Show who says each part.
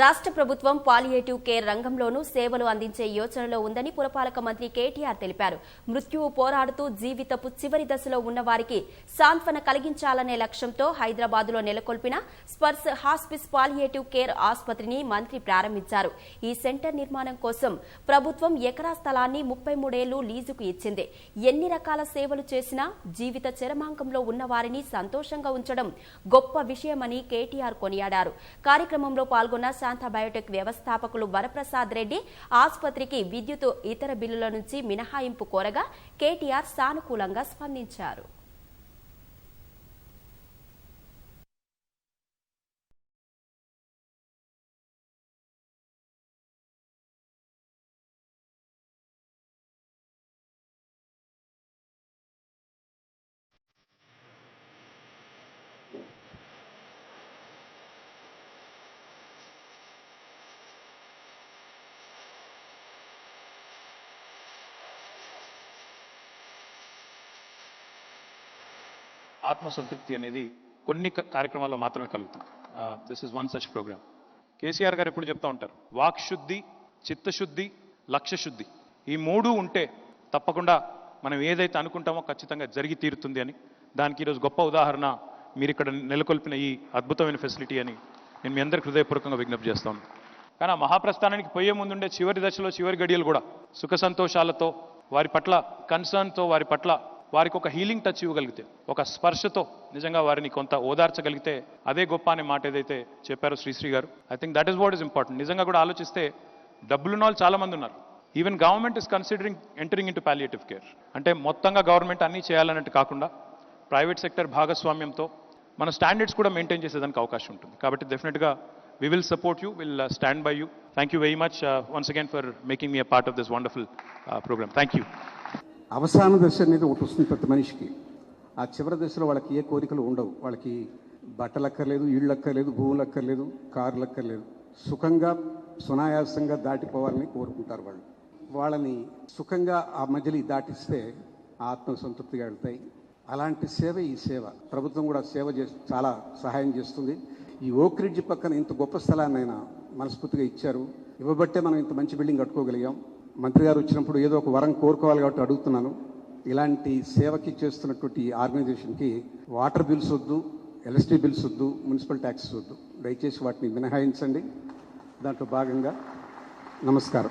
Speaker 1: రాష్ట్ర ప్రభుత్వం palliative care రంగంలోనూ సేవలు అందించే యోచనలో ఉందని పురపాలక మంత్రి కేటీఆర్ తెలిపారు. మృత్యువు పోరాడుతూ జీవితపు చివరి దశలో ఉన్న వారికి సాంత్వన కలిగించాలనే లక్ష్యంతో హైదరాబాదులో నెలకొల్పిన స్పర్శ్ హాస్పిస్ పాలియేటివ్ కేర్ ఆసుపత్రిని మంత్రి ప్రారంభించారు. ఈ సెంటర్ నిర్మాణం కోసం ప్రభుత్వం ఎకరా స్థలాన్ని ముప్పై మూడేళ్ళు లీజుకు ఇచ్చింది. ఎన్ని రకాల సేవలు చేసినా జీవిత చరమాంకంలో ఉన్న వారిని సంతోషంగా ఉంచడం గొప్ప విషయమని కేటీఆర్ కొనియాడారు. కార్యక్రమంలో పాల్గొన్న ప్రశాంత బయోటెక్ వ్యవస్థాపకులు వరప్రసాద్ రెడ్డి ఆసుపత్రికి విద్యుత్ ఇతర బిల్లుల నుంచి మినహాయింపు కోరగా కేటీఆర్ సానుకూలంగా స్పందించారు.
Speaker 2: ఆత్మసంతృప్తి అనేది కొన్ని కార్యక్రమాల్లో మాత్రమే కలుగుతుంది. This is one such program KCR గారు ఎప్పుడు చెప్తా ఉంటారు వాక్శుద్ధి చిత్తశుద్ధి లక్ష్య శుద్ధి. ఈ మూడు ఉంటే తప్పకుండా మనం ఏదైతే అనుకుంటామో ఖచ్చితంగా జరిగి తీరుతుంది అని. దానికి ఈరోజు గొప్ప ఉదాహరణ మీరు ఇక్కడ నెలకొల్పిన ఈ అద్భుతమైన ఫెసిలిటీ అని నేను మీ అందరికి హృదయపూర్వకంగా విజ్ఞప్తి చేస్తాను కానీ ఆ మహాప్రస్థానానికి పోయే ముందుండే చివరి దశలో చివరి గడియలు కూడా సుఖ సంతోషాలతో వారి పట్ల కన్సర్న్తో వారి పట్ల వారికి ఒక హీలింగ్ టచ్ ఇవ్వగలిగితే ఒక స్పర్శతో నిజంగా వారిని కొంత ఓదార్చగలిగితే అదే గొప్ప అనే మాట ఏదైతే చెప్పారో శ్రీశ్రీ గారు I think that is what is important నిజంగా కూడా ఆలోచిస్తే డబ్బులున్న వాళ్ళు చాలా మంది ఉన్నారు. Even government is considering entering into palliative care అంటే మొత్తంగా గవర్నమెంట్ అన్నీ చేయాలన్నట్టు కాకుండా ప్రైవేట్ సెక్టర్ భాగస్వామ్యంతో మన స్టాండర్డ్స్ కూడా మెయింటైన్ చేసేదానికి అవకాశం ఉంటుంది. కాబట్టి డెఫినెట్గా we will support you will stand by you thank you very much once again for making me a part of this wonderful program thank you
Speaker 3: అవసాన దశ అనేది ఒకటి వస్తుంది ప్రతి మనిషికి. ఆ చివరి దశలో వాళ్ళకి ఏ కోరికలు ఉండవు. వాళ్ళకి బట్టలు అక్కర్లేదు ఇళ్ళు అక్కర్లేదు భూములు అక్కర్లేదు కార్లు అక్కర్లేదు సుఖంగా సునాయాసంగా దాటిపోవాలని కోరుకుంటారు వాళ్ళు. వాళ్ళని సుఖంగా ఆ మధ్యలో దాటిస్తే ఆత్మ సంతృప్తిగా వెళ్తాయి అలాంటి సేవ ఈ సేవ. ప్రభుత్వం కూడా సేవ చేసి చాలా సహాయం చేస్తుంది. ఈ ఓక్ రిడ్జ్ పక్కన ఇంత గొప్ప స్థలాన్ని ఆయన మనస్ఫూర్తిగా ఇచ్చారు. ఇవ్వబట్టే మనం ఇంత మంచి బిల్డింగ్ కట్టుకోగలిగాం. మంత్రి గారు వచ్చినప్పుడు ఏదో ఒక వరం కోరుకోవాలి కాబట్టి అడుగుతున్నాను. ఇలాంటి సేవకి చేస్తున్నటువంటి ఆర్గనైజేషన్కి వాటర్ బిల్స్ వద్దు ఎలక్ట్రిసిటీ బిల్స్ వద్దు మున్సిపల్ ట్యాక్సెస్ వద్దు. దయచేసి వాటిని మినహాయించండి. దాంట్లో భాగంగా నమస్కారం.